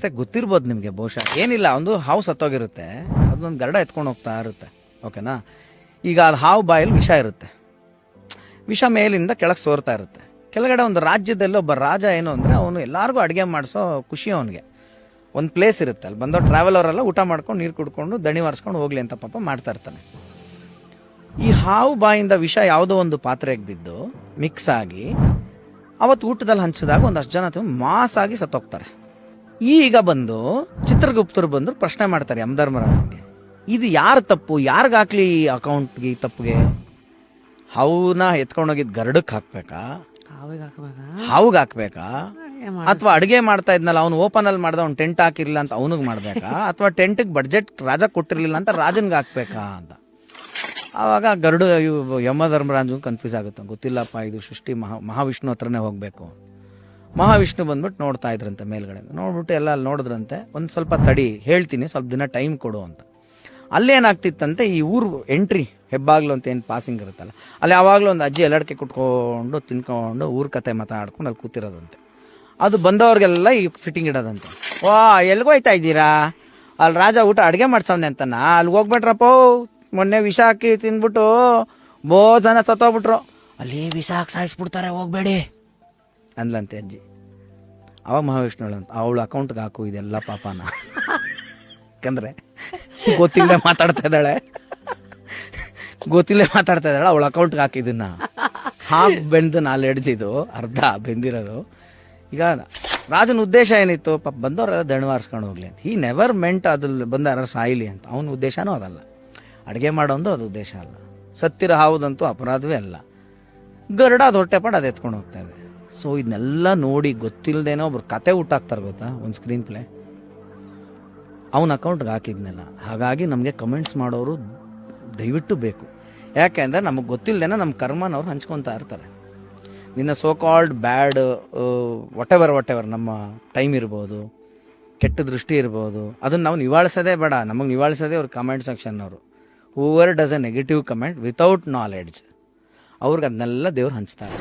ಮತ್ತೆ ಗೊತ್ತಿರ್ಬೋದು ನಿಮಗೆ ಬಹುಶಃ. ಏನಿಲ್ಲ, ಒಂದು ಹಾವು ಸತ್ತೋಗಿರುತ್ತೆ ಅದೊಂದು ಗರಡ ಎತ್ಕೊಂಡು ಹೋಗ್ತಾ ಇರುತ್ತೆ, ಓಕೆನಾ? ಈಗ ಅದು ಹಾವು ಬಾಯಲ್ಲಿ ವಿಷ ಇರುತ್ತೆ. ವಿಷ ಮೇಲಿಂದ ಕೆಳಗೆ ಸೋರ್ತಾ ಇರುತ್ತೆ. ಕೆಳಗಡೆ ಒಂದು ರಾಜ್ಯದಲ್ಲಿ ಒಬ್ಬ ರಾಜ ಏನು ಅಂದರೆ, ಅವನು ಎಲ್ಲರಿಗೂ ಅಡುಗೆ ಮಾಡಿಸೋ ಖುಷಿ ಅವನಿಗೆ. ಒಂದು ಪ್ಲೇಸ್ ಇರುತ್ತೆ, ಅಲ್ಲಿ ಬಂದೋ ಟ್ರಾವೆಲವರೆಲ್ಲ ಊಟ ಮಾಡ್ಕೊಂಡು, ನೀರು ಕುಡ್ಕೊಂಡು, ದಣಿ ವಾರ್ಸ್ಕೊಂಡು ಹೋಗ್ಲಿ ಅಂತ ಪಾಪ ಮಾಡ್ತಾ ಇರ್ತಾನೆ. ಈ ಹಾವು ಬಾಯಿಂದ ವಿಷ ಯಾವುದೋ ಒಂದು ಪಾತ್ರೆಗೆ ಬಿದ್ದು ಮಿಕ್ಸ್ ಆಗಿ, ಅವತ್ತು ಊಟದಲ್ಲಿ ಹಂಚಿದಾಗ ಒಂದಷ್ಟು ಜನ ಮಾಸಾಗಿ ಸತ್ತೋಗ್ತಾರೆ. ಈಗ ಬಂದು ಚಿತ್ರಗುಪ್ತರು ಬಂದು ಪ್ರಶ್ನೆ ಮಾಡ್ತಾರೆ ಯಮಧರ್ಮರಾಜನಿಗೆ ಇದು ಯಾರ ತಪ್ಪು? ಯಾರಿಗಾಕ್ಲಿ ಹಾಕ್ಲಿ ಈ ಅಕೌಂಟ್ಗೆ ಈ ತಪ್ಪಿಗೆ? ಹಾವುನ ಎತ್ಕೊಂಡೋಗಿದ್ ಗರಡಕ್ಕೆ ಹಾಕ್ಬೇಕಾ? ಹಾವಿಗೆ ಹಾಕ್ಬೇಕಾ? ಅಥವಾ ಅಡಿಗೆ ಮಾಡ್ತಾ ಇದ್ನಲ್ಲ ಅವ್ನು ಓಪನ್ ಅಲ್ಲಿ ಮಾಡ್ದ ಅವ್ನು ಟೆಂಟ್ ಹಾಕಿರ್ಲಿಲ್ಲ ಅಂತ ಅವನಿಗೆ ಮಾಡ್ಬೇಕಾ? ಅಥವಾ ಟೆಂಟ್ಗೆ ಬಡ್ಜೆಟ್ ರಾಜ ಕೊಟ್ಟಿರ್ಲಿಲ್ಲ ಅಂತ ರಾಜನ್ಗೆ ಹಾಕ್ಬೇಕಾ ಅಂತ. ಆವಾಗ ಗರುಡ ಯಮಧರ್ಮರಾಜು ಕನ್ಫ್ಯೂಸ್ ಆಗುತ್ತೆ ಗೊತ್ತಿಲ್ಲಪ್ಪ ಇದು ಸೃಷ್ಟಿ ಮಹಾ ಮಹಾವಿಷ್ಣು ಹತ್ರನೇ ಹೋಗ್ಬೇಕು. ಮಹಾವಿಷ್ಣು ಬಂದ್ಬಿಟ್ಟು ನೋಡ್ತಾ ಇದ್ರಂತೆ ಮೇಲ್ಗಡೆ ನೋಡ್ಬಿಟ್ಟು ಎಲ್ಲ ಅಲ್ಲಿ ನೋಡಿದ್ರಂತೆ. ಒಂದು ಸ್ವಲ್ಪ ತಡಿ, ಹೇಳ್ತೀನಿ, ಸ್ವಲ್ಪ ದಿನ ಟೈಮ್ ಕೊಡು ಅಂತ. ಅಲ್ಲೇನಾಗ್ತಿತ್ತಂತೆ ಈ ಊರು ಎಂಟ್ರಿ, ಹೆಬ್ಬಾಗ್ಲು ಅಂತ ಏನು ಪಾಸಿಂಗ್ ಇರುತ್ತಲ್ಲ, ಅಲ್ಲಿ ಯಾವಾಗಲೂ ಒಂದು ಅಜ್ಜಿ ಎಲ್ಲಡಿಕೆ ಕುಟ್ಕೊಂಡು ತಿನ್ಕೊಂಡು, ಊರ ಕತೆ ಮಾತಾಡ್ಕೊಂಡು ಅಲ್ಲಿ ಕೂತಿರೋದಂತೆ. ಅದು ಬಂದವ್ರಿಗೆಲ್ಲ ಈ ಫಿಟ್ಟಿಂಗ್ ಇಡೋದಂತೆ. ವಾ, ಎಲ್ಗೋ ಹೋಯ್ತಾ ಇದ್ದೀರಾ? ಅಲ್ಲಿ ರಾಜ ಊಟ ಅಡುಗೆ ಮಾಡ್ಸವ್ನೆ ಅಂತನ? ಅಲ್ಲಿ ಹೋಗ್ಬಿಟ್ರಪ್ಪ ಮೊನ್ನೆ ವಿಷ ಹಾಕಿ ತಿಂದ್ಬಿಟ್ಟು, ಬೋ ಜನ ಸತ್ತೋಗ್ಬಿಟ್ರು. ಅಲ್ಲಿ ವಿಷ ಹಾಕಿ ಸಾಯಿಸ್ಬಿಡ್ತಾರೆ, ಹೋಗ್ಬೇಡಿ. ಅಂದ್ಲಂತೆ ಅಜ್ಜಿ. ಅವಾಗ ಮಹಾವಿಷ್ಣು ಅಂತ ಅವಳ ಅಕೌಂಟ್ಗೆ ಹಾಕು, ಇದೆಲ್ಲ ಪಾಪನ. ಯಾಕಂದ್ರೆ, ಗೊತ್ತಿಲ್ಲದೆ ಮಾತಾಡ್ತಾ ಇದ್ದಾಳೆ. ಗೊತ್ತಿಲ್ಲದೆ ಮಾತಾಡ್ತಾ ಇದ್ದಾಳೆ, ಅವಳ ಅಕೌಂಟ್ಗೆ ಹಾಕಿದ್ದನ್ನ ಹಾಫ್ ಬೆಂದು ನಾಲ್ ಎಡ್ಜಿದು ಅರ್ಧ ಬೆಂದಿರೋದು. ಈಗ ರಾಜನ ಉದ್ದೇಶ ಏನಿತ್ತು? ಪಾಪ ಬಂದವರೆಲ್ಲ ದಣವಾರಿಸ್ಕೊಂಡು ಹೋಗ್ಲಿ ಅಂತ. ಈ ನೆವರ್ ಮೆಂಟ್ ಅದ್ರಲ್ಲಿ ಬಂದಾರ ಸಾಯಿಲಿ ಅಂತ. ಅವನ ಉದ್ದೇಶನೂ ಅದಲ್ಲ. ಅಡುಗೆ ಮಾಡೋದು ಅದು ಉದ್ದೇಶ ಅಲ್ಲ. ಸತ್ತಿರ ಹಾವುದಂತೂ ಅಪರಾಧವೇ ಅಲ್ಲ. ಗರುಡ ಅದು ಹೊಟ್ಟೆಪಾಡು ಅದು ಎತ್ಕೊಂಡು ಹೋಗ್ತಾ ಇದೆ. ಸೊ ಇದನ್ನೆಲ್ಲ ನೋಡಿ ಗೊತ್ತಿಲ್ಲದೇನೋ ಒಬ್ರು ಕತೆ ಹುಟ್ಟಾಕ್ತಾರೆ ಗೊತ್ತಾ? ಒಂದು ಸ್ಕ್ರೀನ್ ಪ್ಲೇ ಅವನ ಅಕೌಂಟ್ಗೆ ಹಾಕಿದ್ನಲ್ಲ. ಹಾಗಾಗಿ ನಮಗೆ ಕಮೆಂಟ್ಸ್ ಮಾಡೋರು ದಯವಿಟ್ಟು ಬೇಕು. ಯಾಕೆಂದರೆ ನಮಗೆ ಗೊತ್ತಿಲ್ಲದೇನೆ ನಮ್ಮ ಕರ್ಮನವ್ರು ಹಂಚ್ಕೊತಾ ಇರ್ತಾರೆ. ನಿನ್ನ so called bad whatever whatever ನಮ್ಮ ಟೈಮ್ ಇರ್ಬೋದು, ಕೆಟ್ಟ ದೃಷ್ಟಿ ಇರ್ಬೋದು, ಅದನ್ನು ನಾವು ನಿವಾಳಿಸೋದೇ ಬೇಡ. ನಮಗೆ ನಿವಾಳಿಸೋದೇ ಅವ್ರ comment ಸೆಕ್ಷನ್ನವರು whoever does a negative comment without knowledge ಅವ್ರಿಗೆ ಅದನ್ನೆಲ್ಲ ದೇವ್ರು ಹಂಚ್ತಾರೆ.